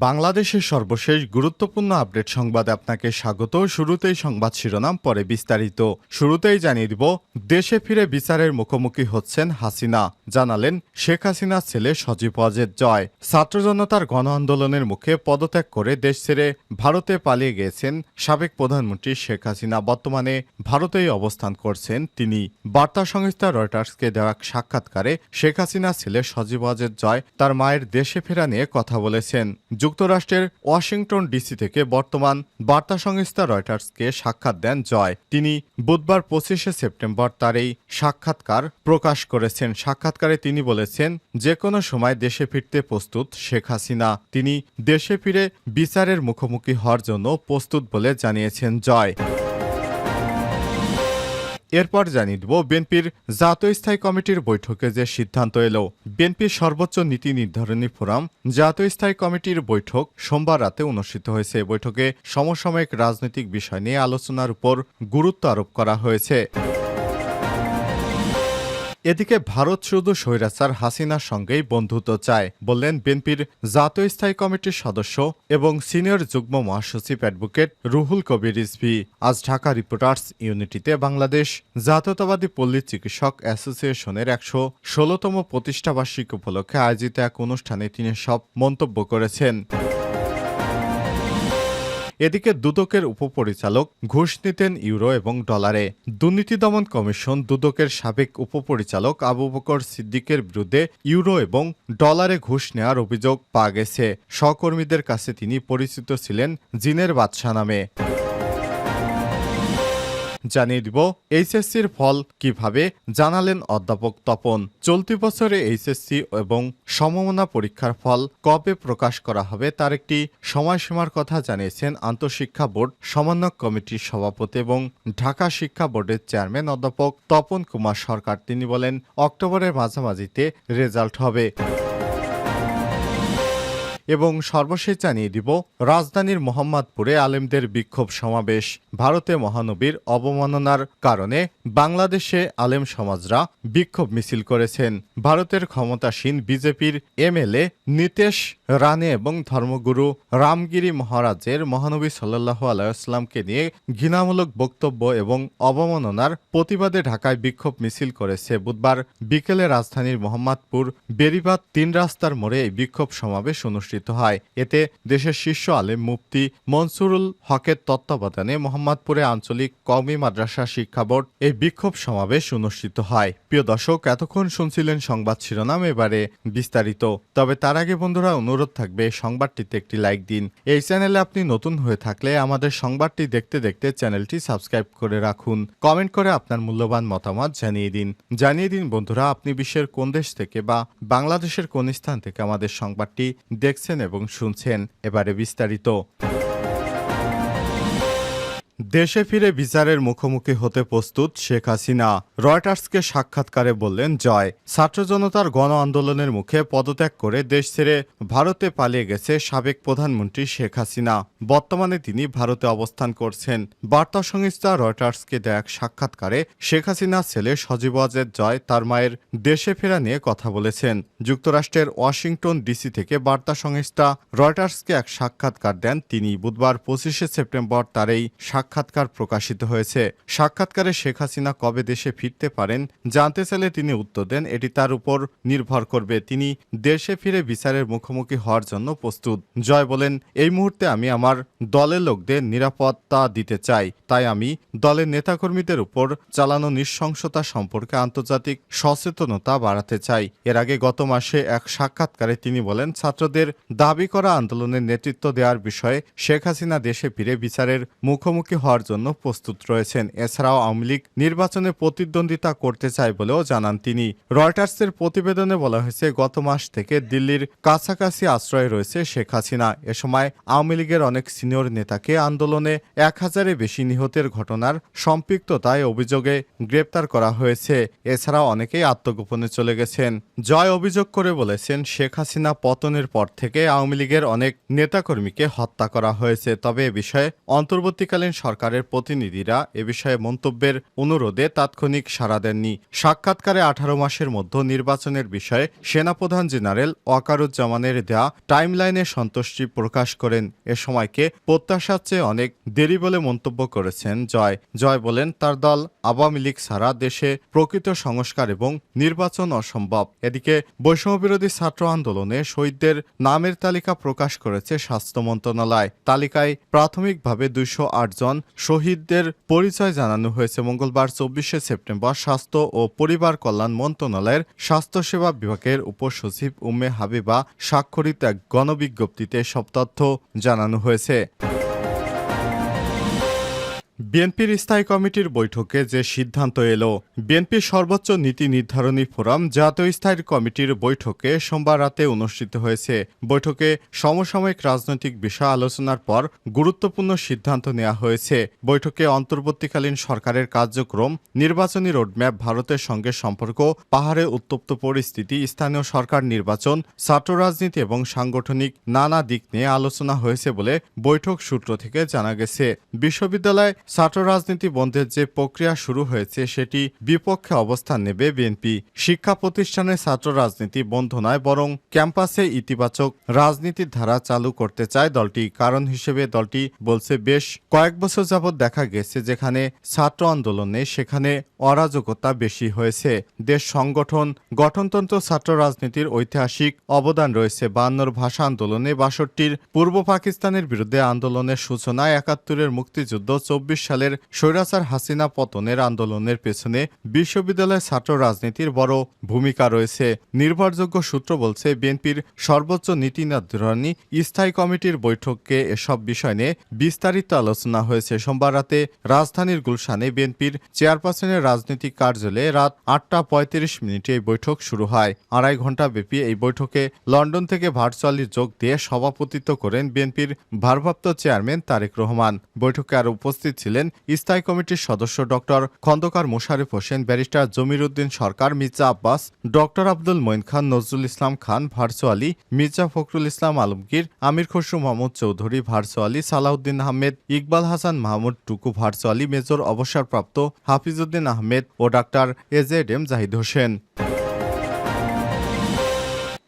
বাংলাদেশের সর্বশেষ গুরুত্বপূর্ণ আপডেট সংবাদে আপনাকে স্বাগত। শুরুতেই সংবাদ শিরোনাম, পরে বিস্তারিত। শুরুতেই জানিয়ে দিব, দেশে ফিরে বিচারের মুখোমুখি হচ্ছেন হাসিনা। জানালেন, শেখ হাসিনার ছেলে সজীব ওয়াজেদ জয়। ছাত্র জনতার গণ আন্দোলনের মুখে পদত্যাগ করে দেশ ছেড়ে ভারতে পালিয়ে গিয়েছেন সাবেক প্রধানমন্ত্রী শেখ হাসিনা। বর্তমানে ভারতেই অবস্থান করছেন তিনি। বার্তা সংস্থা রয়টার্সকে দেওয়া সাক্ষাৎকারে শেখ হাসিনার ছেলে সজীব ওয়াজেদ জয় তার মায়ের দেশে ফেরা নিয়ে কথা বলেছেন। যুক্তরাষ্ট্রের ওয়াশিংটন ডিসি থেকে বর্তমান বার্তা সংস্থা রয়টার্সকে সাক্ষাৎ দেন জয়। তিনি বুধবার পঁচিশে সেপ্টেম্বর তার এই সাক্ষাৎকার প্রকাশ করেছেন। সাক্ষাৎকারে তিনি বলেছেন যে কোনো সময় দেশে ফিরতে প্রস্তুত শেখ হাসিনা। তিনি দেশে ফিরে বিচারের মুখোমুখি হওয়ার জন্য প্রস্তুত বলে জানিয়েছেন জয়। এরপর জানিয়ে দেব, বিএনপির জাতীয় স্থায়ী কমিটির বৈঠকে যে সিদ্ধান্ত এলো। বিএনপির সর্বোচ্চ নীতি নির্ধারণী ফোরাম, জাতীয় স্থায়ী কমিটির বৈঠক সোমবার রাতে অনুষ্ঠিত হয়েছে। বৈঠকে সমসাময়িক রাজনৈতিক বিষয় নিয়ে আলোচনার উপর গুরুত্ব আরোপ করা হয়েছে। এদিকে ভারত শুধু স্বৈরাচার হাসিনার সঙ্গেই বন্ধুত্ব চায়, বললেন বিএনপির জাতীয় স্থায়ী কমিটির সদস্য এবং সিনিয়র যুগ্ম মহাসচিব অ্যাডভোকেট রুহুল কবির রিজভি। আজ ঢাকা রিপোর্টার্স ইউনিটিতে বাংলাদেশ জাতীয়তাবাদী পল্লী চিকিৎসক অ্যাসোসিয়েশনের একশো ষোলোতম প্রতিষ্ঠাবার্ষিকী উপলক্ষে আয়োজিত এক অনুষ্ঠানে তিনি সব মন্তব্য করেছেন। এদিকে দুদকের উপপরিচালক ঘুষ নিতেন ইউরো এবং ডলারে। দুর্নীতি দমন কমিশন দুদকের সাবেক উপপরিচালক আবু বকর সিদ্দিকের বিরুদ্ধে ইউরো এবং ডলারে ঘুষ নেওয়ার অভিযোগ পাওয়া গেছে। সহকর্মীদের কাছে তিনি পরিচিত ছিলেন জিনের বাদশাহ নামে। জানিয়ে দিব এইচএসসির ফল কীভাবে জানালেন অধ্যাপক তপন। চলতি বছরে এইচএসসি এবং সমমনা পরীক্ষার ফল কবে প্রকাশ করা হবে তার একটি সময়সীমার কথা জানিয়েছেন আন্তঃশিক্ষা বোর্ড, সমন্বয় কমিটির সভাপতি এবং ঢাকা শিক্ষা বোর্ডের চেয়ারম্যান অধ্যাপক তপন কুমার সরকার। তিনি বলেন, অক্টোবরের মাঝামাঝিতে রেজাল্ট হবে। এবং সর্বশেষ জানিয়ে দিব, রাজধানীর মোহাম্মদপুরে আলেমদের বিক্ষোভ সমাবেশ। ভারতে মহানবীর অবমাননার কারণে বাংলাদেশে আলেম সমাজরা বিক্ষোভ মিছিল করেছেন। ভারতের ক্ষমতাসীন বিজেপির এমএলএ নীতেশ রানে এবং ধর্মগুরু রামগিরি মহারাজের মহানবী সাল্লাহ আলাইসলামকে নিয়ে ঘৃণামূলক বক্তব্য এবং অবমাননার প্রতিবাদে ঢাকায় বিক্ষোভ মিছিল করেছে বুধবার বিকেলে রাজধানীর মোহাম্মদপুর বেরিবাদ তিন রাস্তার মোড়ে এই বিক্ষোভ সমাবেশ অনুষ্ঠিত হয়। এতে দেশের শীর্ষ আলেম মুফতি মনসুরুল হকের তত্ত্বাবধানে মোহাম্মদপুরে আঞ্চলিক কওমি মাদ্রাসা শিক্ষা বোর্ড এই বিক্ষোভ সমাবেশ অনুষ্ঠিত হয়। প্রিয় দর্শক, এতক্ষণ শুনছিলেন সংবাদ শিরোনাম, এবারে বিস্তারিত। তবে তার আগে বন্ধুরা, অনুরোধ থাকবে সংবাদটিতে একটি লাইক দিন। এই চ্যানেলে আপনি নতুন হয়ে থাকলে আমাদের সংবাদটি দেখতে দেখতে চ্যানেলটি সাবস্ক্রাইব করে রাখুন। কমেন্ট করে আপনার মূল্যবান মতামত জানিয়ে দিন। জানিয়ে দিন, বন্ধুরা, আপনি বিশ্বের কোন দেশ থেকে বা বাংলাদেশের কোন স্থান থেকে আমাদের সংবাদটি দেখছেন এবং শুনছেন। এবারে বিস্তারিত। দেশে ফিরে বিচারের মুখোমুখি হতে প্রস্তুত শেখ হাসিনা। রয়টার্সকে সাক্ষাৎকারে বললেন জয়। ছাত্র জনতার গণ আন্দোলনের মুখে পদত্যাগ করে দেশ ছেড়ে ভারতে পালিয়ে গেছে সাবেক প্রধানমন্ত্রী শেখ হাসিনা। বর্তমানে তিনি ভারতে অবস্থান করছেন। বার্তা সংস্থা রয়টার্সকে দেয়া এক সাক্ষাৎকারে শেখ হাসিনার ছেলে সজীব ওয়াজেদ জয় তার মায়ের দেশে ফেরা নিয়ে কথা বলেছেন। যুক্তরাষ্ট্রের ওয়াশিংটন ডিসি থেকে বার্তা সংস্থা রয়টার্সকে এক সাক্ষাৎকার দেন। তিনি বুধবার পঁচিশে সেপ্টেম্বর তার এই সাক্ষাৎকার প্রকাশিত হয়েছে। সাক্ষাৎকারে শেখ হাসিনা কবে দেশে ফিরতে পারেন জানতে চাইলে তিনি উত্তর দেন, এটি তার উপর নির্ভর করবে। তিনি দেশে ফিরে বিচারের মুখোমুখি হওয়ার জন্য প্রস্তুত। জয় বলেন, এই মুহূর্তে আমি আমার দলের লোকদের নিরাপত্তা দিতে চাই। তাই আমি দলের নেতাকর্মীদের উপর চালানো নৃশংসতা সম্পর্কে আন্তর্জাতিক সচেতনতা বাড়াতে চাই। এর আগে গত মাসে এক সাক্ষাৎকারে তিনি বলেন, ছাত্রদের দাবি করা আন্দোলনের নেতৃত্ব দেওয়ার বিষয়ে শেখ হাসিনা দেশে ফিরে বিচারের মুখোমুখি হওয়ার জন্য প্রস্তুত রয়েছেন। এছাড়াও আওয়ামী লীগ নির্বাচনে প্রতিদ্বন্দ্বিতা করতে চায় বলেও জানান তিনি। রয়টার্সের প্রতিবেদনে বলা হয়েছে, গত মাস থেকে দিল্লির কাছাকাছি আশ্রয়ে রয়েছে শেখ হাসিনা। এ সময় আওয়ামী লীগের অনেক সিনিয়র নেতাকে আন্দোলনে এক হাজারে বেশি নিহতের ঘটনার সম্পৃক্ততায় অভিযোগে গ্রেপ্তার করা হয়েছে। এছাড়াও অনেকেই আত্মগোপনে চলে গেছেন। জয় অভিযোগ করে বলেছেন, শেখ হাসিনা পতনের পর থেকে আওয়ামী লীগের অনেক নেতাকর্মীকে হত্যা করা হয়েছে। তবে এ বিষয়ে অন্তর্বর্তীকালীন সরকারের প্রতিনিধিরা এ বিষয়ে মন্তব্যের অনুরোধে তাৎক্ষণিক সাড়া দেননি। সাক্ষাৎকারে আঠারো মাসের মধ্যে নির্বাচনের বিষয়ে সেনাপ্রধান জেনারেল ওয়াকারুজ্জামানের দেয়া টাইমলাইনে সন্তুষ্টি প্রকাশ করেন। এ সময়কে প্রত্যাশার চেয়ে অনেক দেরি বলে মন্তব্য করেছেন জয়। জয় বলেন, তার দল আওয়ামী লীগ ছাড়া দেশে প্রকৃত সংস্কার এবং নির্বাচন অসম্ভব। এদিকে বৈষম্যবিরোধী ছাত্র আন্দোলনে শহীদদের নামের তালিকা প্রকাশ করেছে স্বাস্থ্য মন্ত্রণালয়। তালিকায় প্রাথমিকভাবে দুইশো আট জন শহীদদের পরিচয় জানানো হয়েছে মঙ্গলবার চব্বিশে সেপ্টেম্বর স্বাস্থ্য ও পরিবার কল্যাণ মন্ত্রণালয়ের স্বাস্থ্যসেবা বিভাগের উপসচিব উম্মে হাবিবা স্বাক্ষরিত এক গণবিজ্ঞপ্তিতে সব তথ্য জানানো হয়েছে। বিএনপির স্থায়ী কমিটির বৈঠকে যে সিদ্ধান্ত এলো বিএনপির সর্বোচ্চ নীতি নির্ধারণী ফোরাম জাতীয় স্থায়ী কমিটির বৈঠকে সোমবার রাতে অনুষ্ঠিত হয়েছে। বৈঠকে সমসাময়িক রাজনৈতিক বিষয় আলোচনার পর গুরুত্বপূর্ণ সিদ্ধান্ত নেওয়া হয়েছে। বৈঠকে অন্তর্বর্তীকালীন সরকারের কার্যক্রম, নির্বাচনী রোডম্যাপ, ভারতের সঙ্গে সম্পর্ক, পাহাড়ে উত্তপ্ত পরিস্থিতি, স্থানীয় সরকার নির্বাচন, ছাত্র রাজনীতি এবং সাংগঠনিক নানা দিক নিয়ে আলোচনা হয়েছে বলে বৈঠক সূত্র থেকে জানা গেছে। বিশ্ববিদ্যালয় ছাত্র রাজনীতি বন্ধের যে প্রক্রিয়া শুরু হয়েছে, সেটি বিপক্ষে অবস্থান নেবে বিএনপি। শিক্ষা প্রতিষ্ঠানে ছাত্র রাজনীতি বন্ধ নয়, বরং ক্যাম্পাসে ইতিবাচক রাজনীতির ধারা চালু করতে চায় দলটি। কারণ হিসেবে দলটি বলছে, বেশ কয়েক বছর যাবৎ দেখা গেছে যেখানে ছাত্র আন্দোলনে সেখানে অরাজকতা বেশি হয়েছে। দেশ সংগঠন, গঠনতন্ত্র ছাত্র রাজনীতির ঐতিহাসিক অবদান রয়েছে। বায়ান্নর ভাষা আন্দোলনে বাষট্টির পূর্ব পাকিস্তানের বিরুদ্ধে আন্দোলনের সূচনা একাত্তরের মুক্তিযুদ্ধ, চব্বিশ সালের স্বৈরাচার হাসিনা পতনের আন্দোলনের পেছনে বিশ্ববিদ্যালয় ছাত্র রাজনীতির বড় ভূমিকা রয়েছে। নির্ভরযোগ্য সূত্র বলছে, বিএনপির সর্বোচ্চ নীতি নির্ধারণী স্থায়ী কমিটির বৈঠকে এসব বিষয় নিয়ে বিস্তারিত আলোচনা হয়েছে। সোমবার রাতে রাজধানীর গুলশানে বিএনপির চেয়ারপারসনের রাজনৈতিক কার্যালয়ে রাত আটটা পঁয়ত্রিশ মিনিটে এই বৈঠক শুরু হয়। আড়াই ঘণ্টা ব্যাপী এই বৈঠকে লন্ডন থেকে ভার্চুয়ালি যোগ দিয়ে সভাপতিত্ব করেন বিএনপির ভারপ্রাপ্ত চেয়ারম্যান তারেক রহমান। বৈঠকে আরও উপস্থিত ছিলেন স্থায়ী কমিটির সদস্য doctor Khandakar Mosharraf Hossain, barrister Jamir Uddin Sarkar, Mirza Abbas, doctor Abdul Moyeen Khan, Nazrul Islam Khan virtually Mirza Fakhrul Islam Alamgir, Amir Khasru Mahmud Chowdhury virtually Salahuddin Ahmed, Iqbal Hasan Mahmud Tuku virtually major অবসরপ্রাপ্ত হাফিজউদ্দিন আহমেদ ও doctor A Z M Zahid Hossain.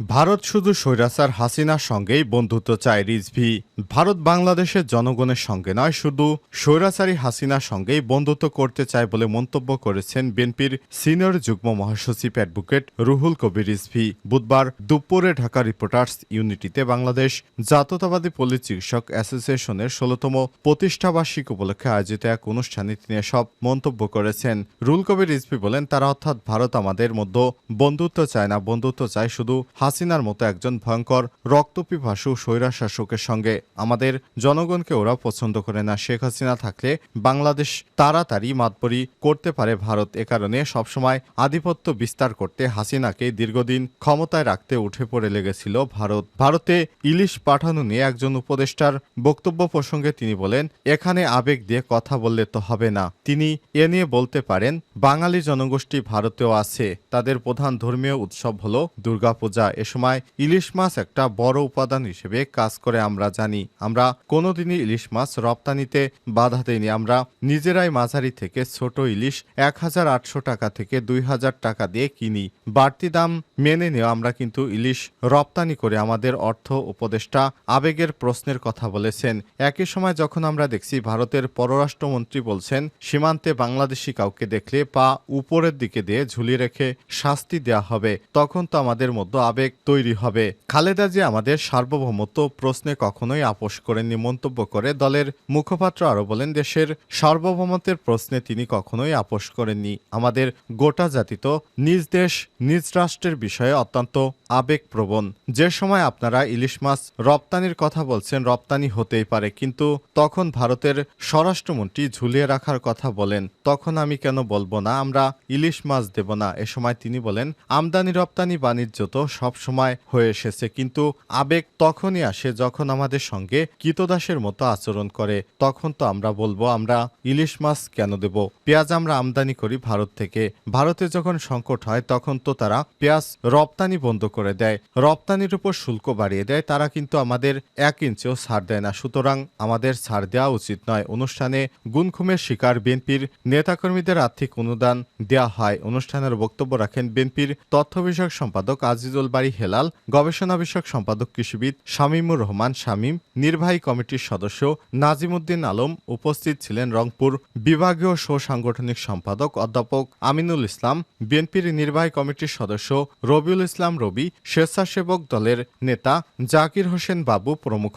Bharat শুধু স্বৈরাচার হাসিনার সঙ্গেই বন্ধুত্ব চায় রিজভি। ভারত বাংলাদেশের জনগণের সঙ্গে নয়, শুধু স্বৈরাচারী হাসিনার সঙ্গেই বন্ধুত্ব করতে চায় বলে মন্তব্য করেছেন বিএনপির সিনিয়র যুগ্ম মহাসচিব অ্যাডভোকেট রুহুল কবির রিজভি। বুধবার দুপুরে ঢাকা রিপোর্টার্স ইউনিটিতে বাংলাদেশ জাতীয়তাবাদী পল্লী চিকিৎসক অ্যাসোসিয়েশনের ষোলতম প্রতিষ্ঠাবার্ষিক উপলক্ষে আয়োজিত এক অনুষ্ঠানে তিনি সব মন্তব্য করেছেন। রুল কবির রিজভি বলেন, তারা অর্থাৎ ভারত আমাদের মধ্যে বন্ধুত্ব চায় না। বন্ধুত্ব চায় শুধু হাসিনার মতো একজন ভয়ঙ্কর রক্তপিপাসু স্বৈরা শাসকের সঙ্গে। আমাদের জনগণকে ওরা পছন্দ করে না। শেখ হাসিনা থাকলে বাংলাদেশ তাড়াতাড়ি মাতবরি করতে পারে ভারত। এ কারণে সবসময় আধিপত্য বিস্তার করতে হাসিনাকে দীর্ঘদিন ক্ষমতায় রাখতে উঠে পড়ে লেগেছিল ভারত। ভারতে ইলিশ পাঠানো নিয়ে একজন উপদেষ্টার বক্তব্য প্রসঙ্গে তিনি বলেন, এখানে আবেগ দিয়ে কথা বললে তো হবে না। তিনি এ নিয়ে বলতে পারেন, বাঙালি জনগোষ্ঠী ভারতেও আছে। তাদের প্রধান ধর্মীয় উৎসব হল দুর্গাপূজা। এ সময় ইলিশ মাছ একটা বড় উপাদান হিসেবে কাজ করে আমরা জানি। আমরা কোনোদিনই ইলিশ মাছ রপ্তানিতে বাধা দেইনি। আমরা নিজেরাই মাঝারি থেকে ছোট ইলিশ এক হাজার আটশো টাকা থেকে দুই হাজার টাকা দিয়ে কিনি। বাড়তি দাম মেনে নিয়ে আমরা কিন্তু ইলিশ রপ্তানি করে আমাদের অর্থ উপদেষ্টা আবেগের প্রশ্নের কথা বলেছেন। একই সময় যখন আমরা দেখছি ভারতের পররাষ্ট্রমন্ত্রী বলছেন, সীমান্তে বাংলাদেশি কাউকে দেখলে পা উপরের দিকে দিয়ে ঝুলিয়ে রেখে শাস্তি দেয়া হবে, তখন তো আমাদের মধ্যে আবেগ তৈরি হবে। খালেদা যে আমাদের সার্বভৌমত্ব প্রশ্নে কখনোই আপোষ করেননি মন্তব্য করে দলের মুখপাত্র আরও বলেন, দেশের সার্বভৌমত্বের প্রশ্নে তিনি কখনোই আপোষ করেননি। আমাদের গোটা জাতি তো নিজ দেশ, নিজ রাষ্ট্রের বিষয়ে অত্যন্ত আবেগপ্রবণ। যে সময় আপনারা ইলিশ মাছ রপ্তানির কথা বলছেন, রপ্তানি হতেই পারে, কিন্তু তখন ভারতের স্বরাষ্ট্রমন্ত্রী ঝুলিয়ে রাখার কথা বলেন। তখন আমি কেন বলব না? আমরা ইলিশ মাছ দেব না। এ সময় তিনি বলেন, আমদানি, রপ্তানি, বাণিজ্য তো সব সবসময় হয়ে এসেছে। কিন্তু আবেগ তখনই আসে যখন আমাদের সঙ্গে কীতদাসের মতো আচরণ করে। তখন তো আমরা বলব, আমরা ইলিশ মাছ কেন দেব? পেঁয়াজ আমরা আমদানি করি ভারত থেকে। ভারতে যখন সংকট হয়, তখন তো তারা পেঁয়াজ রপ্তানি বন্ধ করে দেয়। রপ্তানির উপর শুল্ক বাড়িয়ে দেয়। তারা কিন্তু আমাদের এক ইঞ্চেও ছাড় দেয় না। সুতরাং আমাদের ছাড় দেওয়া উচিত নয়। অনুষ্ঠানে গুনখুমের শিকার বিএনপির নেতাকর্মীদের আর্থিক অনুদান দেওয়া হয়। অনুষ্ঠানের বক্তব্য রাখেন বিএনপির তথ্য বিষয়ক সম্পাদক আজিজুল বাড়ি হেলাল গবেষণা বিষয়ক সম্পাদক কৃষিবিদ শামীমুর রহমান শামীম, নির্বাহী কমিটির সদস্য নাজিমুদ্দিন আলম উপস্থিত ছিলেন রংপুর বিভাগীয় সাংগঠনিক সম্পাদক অধ্যাপক আমিনুল ইসলাম, বিএনপির নির্বাহী কমিটির সদস্য রবিউল ইসলাম রবি, স্বেচ্ছাসেবক দলের নেতা জাকির হোসেন বাবু প্রমুখ।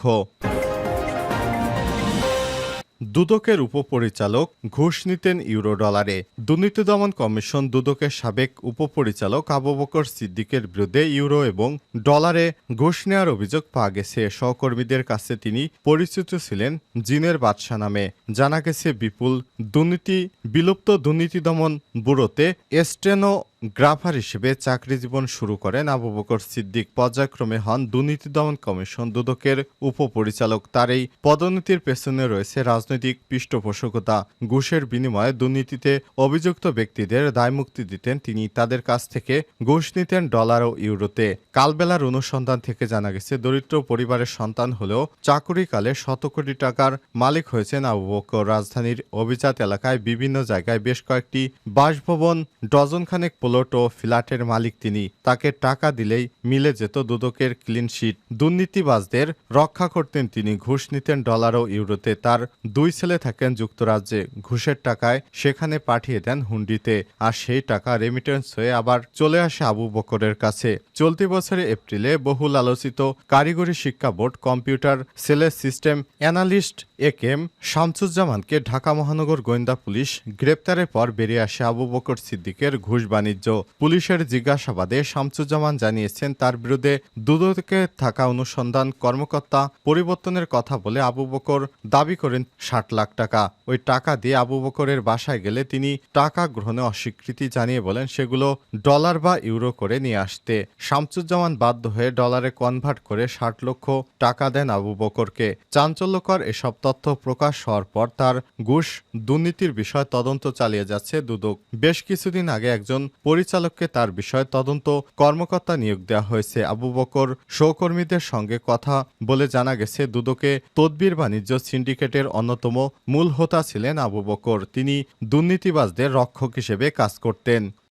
দুদকের উপপরিচালক ঘুষ নিতেন ইউরো ডলারে। দুর্নীতি দমন কমিশন দুদকের সাবেক উপপরিচালক আবু বকর সিদ্দিকের বিরুদ্ধে ইউরো এবং ডলারে ঘুষ নেওয়ার অভিযোগ পাওয়া গেছে। সহকর্মীদের কাছে তিনি পরিচিত ছিলেন জিনের বাদশা নামে। জানা গেছে, বিপুল দুর্নীতি, বিলুপ্ত দুর্নীতি দমন ব্যুরোতে এস্টেনো গ্রাফার হিসেবে চাকরি জীবন শুরু করেন আবু বকর সিদ্দিক। পর্যায়ক্রমে হন দুর্নীতি দমন কমিশন দুদকের উপপরিচালক। তার এই পদোন্নতির পেছনে রয়েছে রাজনৈতিক পৃষ্ঠপোষকতা। ঘুষের বিনিময়ে দুর্নীতিতে অভিযুক্ত ব্যক্তিদের দায়মুক্তি দিতেন তিনি। তাদের কাছ থেকে ঘুষ নিতেন ডলার ও ইউরোতে। কালবেলার অনুসন্ধান থেকে জানা গেছে, দরিদ্র পরিবারের সন্তান হলেও চাকুরিকালে শত কোটি টাকার মালিক হয়েছেন আবু বকর। রাজধানীর অভিজাত এলাকায় বিভিন্ন জায়গায় বেশ কয়েকটি বাসভবন, ডজনখানেক প্লট ও ফ্ল্যাটের মালিক তিনি। তাকে টাকা দিলেই মিলে যেত দুদকের ক্লিন শিট। দুর্নীতিবাজদের রক্ষা করতেন তিনি, ঘুষ নিতেন ডলার ও ইউরোতে। তার দুই ছেলে থাকেন যুক্তরাজ্যে। ঘুষের টাকায় সেখানে পাঠিয়ে দেন হুন্ডিতে। আর সেই টাকা রেমিটেন্স হয়ে আবার চলে আসে আবু বকরের কাছে। চলতি বছরে এপ্রিলে বহুল আলোচিত কারিগরি শিক্ষা বোর্ড কম্পিউটার সেলের system analyst A K M শামসুজ্জামানকে Dhaka মহানগর গোয়েন্দা পুলিশ গ্রেপ্তারের পর বেরিয়ে আসে আবু বকর সিদ্দিকের ঘুষ বাণিজ্য পুলিশের জিজ্ঞাসাবাদে শামসুজ্জামান জানিয়েছেন, তার বিরুদ্ধে দুদকে থাকা অনুসন্ধান কর্মকর্তা পরিবর্তনের কথা বলে আবু বকর দাবি করেন ষাট লাখ টাকা। ওই টাকা দিয়ে আবু বকরের বাসায় গেলে তিনি টাকা গ্রহণে অস্বীকৃতি জানিয়ে বলেন, সেগুলো ডলার বা ইউরো করে নিয়ে আসতে। শামসুজ্জামান বাধ্য হয়ে ডলারে কনভার্ট করে ষাট লক্ষ টাকা দেন আবু বকরকে। চাঞ্চল্যকর এসব তথ্য প্রকাশ হওয়ার পর তার ঘুষ দুর্নীতির বিষয় তদন্ত চালিয়ে যাচ্ছে দুদক। বেশ কিছুদিন আগে একজন পরিচালককে তার বিষয়ে তদন্ত কর্মকর্তা নিয়োগ দেওয়া হয়েছে। আবু বকর সহকর্মীদের সঙ্গে কথা বলে জানা গেছে, দুদকে তদবির বাণিজ্য সিন্ডিকেটের অন্যতম মূল হোতা ছিলেন আবু বকর। তিনি দুর্নীতিবাজদের রক্ষক হিসেবে কাজ করতেন।